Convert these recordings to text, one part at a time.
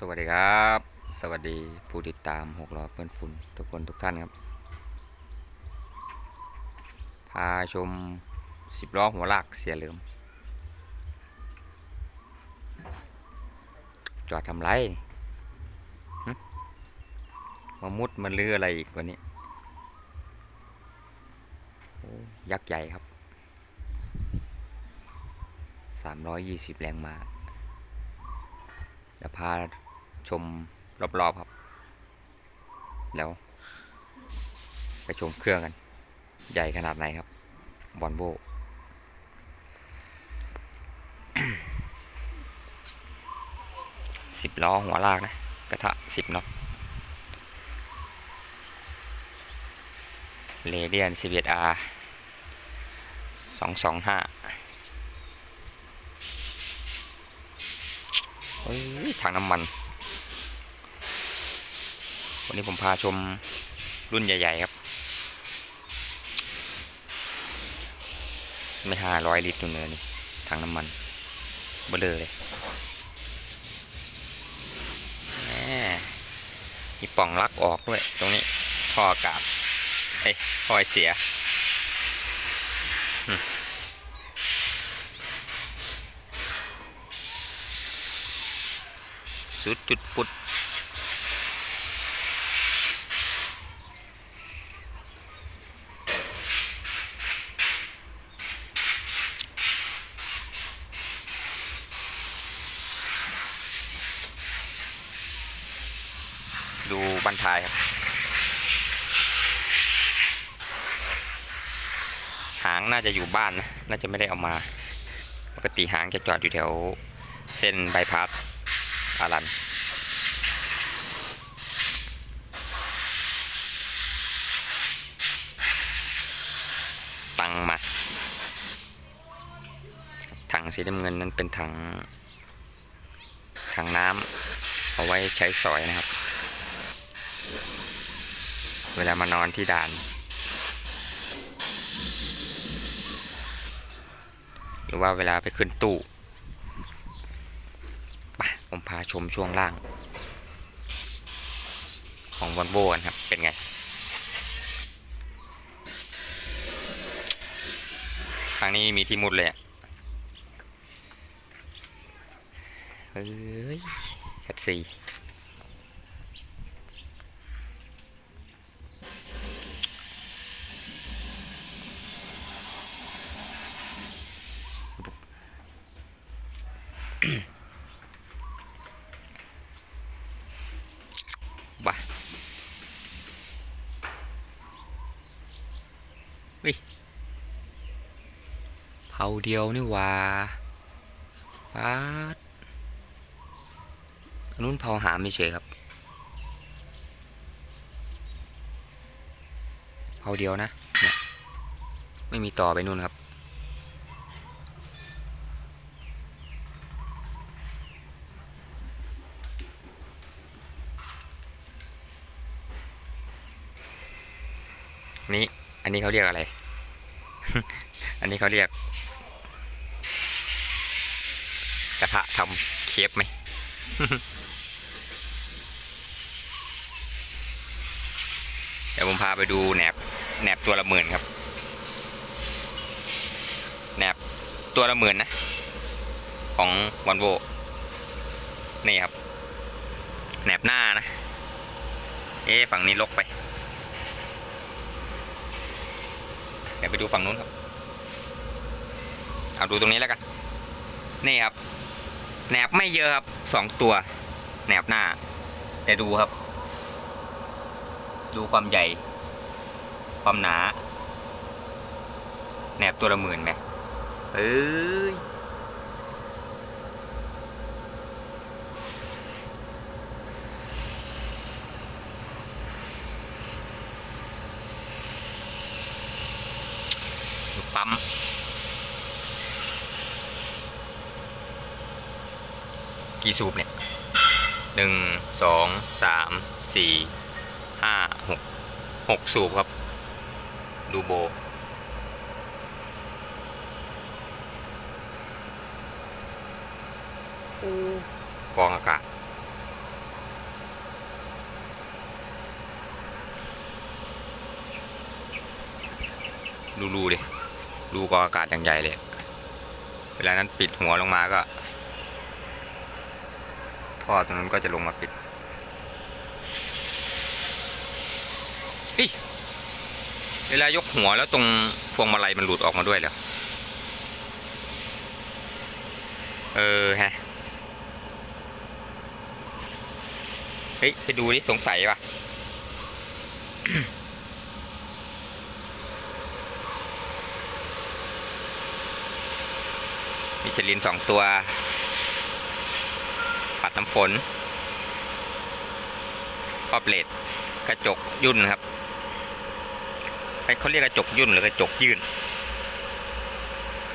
สวัสดีครับ สวัสดีผู้ติดตามหกล้อเพื่อนฝุ่นทุกคนทุกท่านครับ พาชมสิบล้อหัวลากเสียเหลือม จอดทำไรมามุดมันเรืออะไรอีกวันนี้ยักษ์ใหญ่ครับ 320 แรงมาเดี๋ยวพา ชมรอบๆครับ แล้วไปชมเครื่องกัน ใหญ่ขนาดไหนครับบอลโบสิบล้อหัวลากนะ กระทะสิบน็อตเรเดียนสิบเอ็ดอาร์สองสองห้าเฮ้ยถังน้ำมัน นนี้ผมพาชมรุ่นใหญ่ ๆ ครับ ไม่ห้าร้อยลิตรนู่นเลยนี่ถังน้ำมันเบลอเลยแหมมีปล่องลักออกด้วย ตรงนี้ท่ออากาศเอ้ท่อไอเสียสุดจุดปุด ทายครับ หางน่าจะอยู่บ้านนะ น่าจะไม่ได้เอามา ปกติหางจะจอดอยู่แถวเส้นใบพาสอารันตังมาถังสีน้ำเงินนั้นเป็นถังถังน้ำเอาไว้ใช้สอยนะครับ เวลามานอนที่ด่าน หรือว่าเวลาไปขึ้นตู้ไปผมพาชมช่วงล่าง ของวอลโวกันครับ เป็นไงครั้งนี้มีที่มุดเลยอะเฮ้ยแคทซี เผาเดียวนี่ว่าป๊าดอันนู้นเผาหาไม่เฉยครับเผาเดียวนะเนี่ยไม่มีต่อไปนู่นครับ นี่ อันนี้เขาเรียกอะไร อันนี้เขาเรียก ระทะทำเคฟไหมเดี๋ยวผมพาไปดูแหนบแหนบตัวละหมื่นครับแหนบตัวละหมื่นนะ ของวันโวนี่ครับแหนบหน้านะ เอ๊ะฝั่งนี้ลกไป เดี๋ยวไปดูฝั่งนู้นครับ เอาดูตรงนี้แล้วกัน นี่ครับ แหนบไม่เยอะครับสองตัว แหนบหน้า แต่ดูครับ ดูความใหญ่ ความหนา แหนบตัวละหมื่นไหมเอ้ยปั๊ม กี่สูบเนี่ยหนึ่งสองสามสี่ห้าหกหกสูบครับ ดูโบ กองอากาศดูรูดิ ดูกองอากาศอย่างใหญ่เลย เวลานั้นปิดหัวลงมาก็ ท่อตรงนั้นก็จะลงมาปิดอิเวลายกหัวแล้วตรงพวงมาลัยมันหลุดออกมาด้วยเหรอเออฮะเฮ้ยไปดูดิสงสัยว่ะมิชลินสองตัว ปัดน้ำฝนครอบเลดกระจกยุ่นครับไอเขาเรียกกระจกยุ่นหรือกระจกยื่น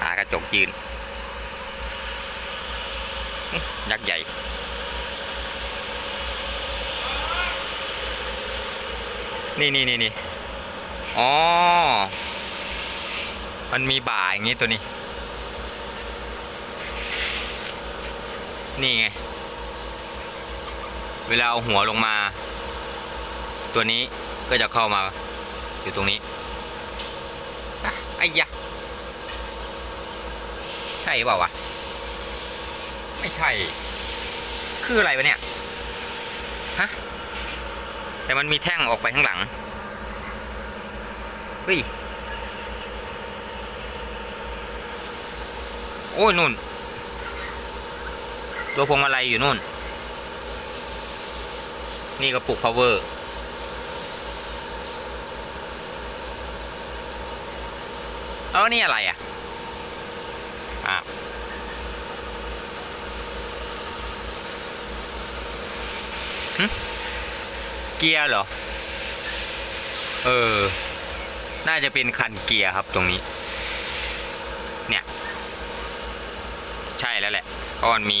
หากระจกยื่นยักษ์ใหญ่นี่นี่นี่นี่อ๋อ มันมีบ่าอย่างงี้ตัวนี้ นี่ไง เวลาเอาหัวลงมา ตัวนี้ก็จะเข้ามาอยู่ตรงนี้ไอ้ยะใช่เปล่าวะไม่ใช่ คืออะไรวะเนี่ยฮะแต่มันมีแท่งออกไปข้างหลังเฮ้ยโอ้ยนุ่น ตัวพวงมาลัยอยู่นู่น นี่กระปุก power แล้วนี่อะไรอะอะเกียร์เหรอ เออ น่าจะเป็นคันเกียร์ครับตรงนี้ เนี่ย ใช่แล้วแหละเพราะมันมี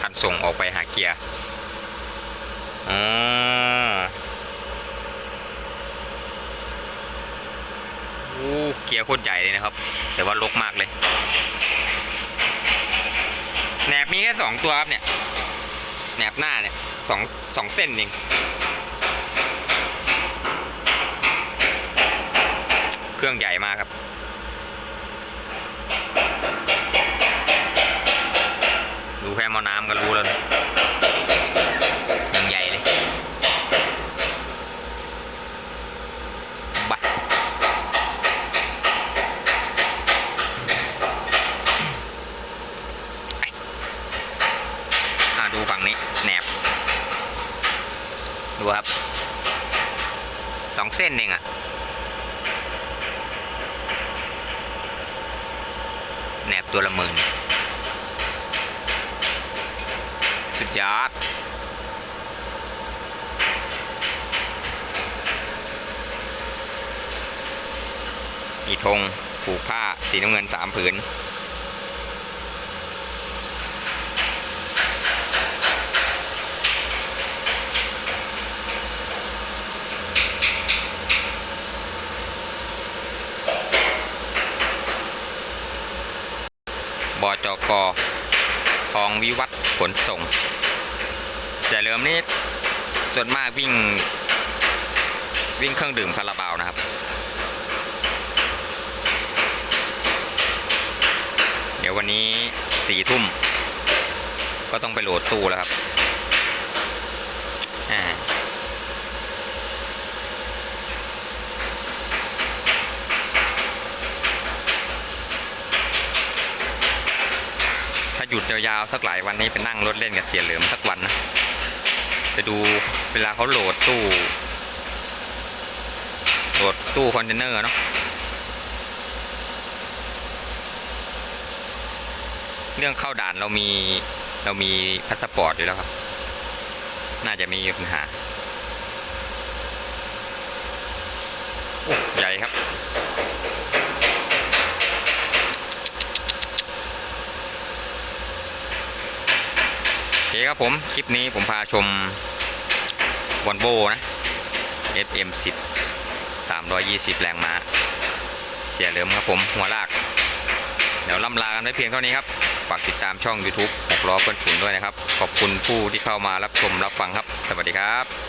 คันส่งออกไปหาเกียร์ อ๋อโอ้เกียร์โคตรใหญ่เลยนะครับ แต่ว่าลกมากเลยแหนบมีแค่สองตัวครับเนี่ยแหนบหน้าเนี่ยสองสองเส้นเองเครื่องใหญ่มากครับดูแค่มอน้ำก็รู้แล้วนะยังใหญ่เลยบะไอ้อ่าดูฝั่งนี้แหนบ ดูครับ สองเส้ นเองอะแหนบตัวละหมื่นสุดยอดมีธงผูกผ้าสีน้ำเงินสามผืน บจ กคลองวิวัฒน์ขนส่งเสียเหลิมนี่ส่วนมากวิ่งวิ่งเครื่องดื่มคาราบาวนะครับ เดี๋ยววันนี้สี่ทุ่ม ก็ต้องไปโหลดตู้แล้วครับอ่า หยุดยาวๆสักหลายวันนี้ไปนั่งรถเล่นกับเสียเหลิมสักวันนะไปดูเวลาเขาโหลดตู้โหลดตู้คอนเทนเนอร์เนาะเรื่องเข้าด่านเรามีเรามีพาสปอร์ตอยู่แล้วครับ น่าจะไมมีปัญหาโอ้ใหญ่ครับ โอ เคครับผม คลิปนี้ผมพาชมวอลโวนะ FM10 320 แรงม้า เสียเหลิมครับผม หัวลาก เดี๋ยวล่ำลากันไว้เพียงเท่านี้ครับ ฝากติดตามช่อง YouTube หกล้อเพื่อนฝุ่นด้วยนะครับ ขอบคุณผู้ที่เข้ามารับชมรับฟังครับ สวัสดีครับ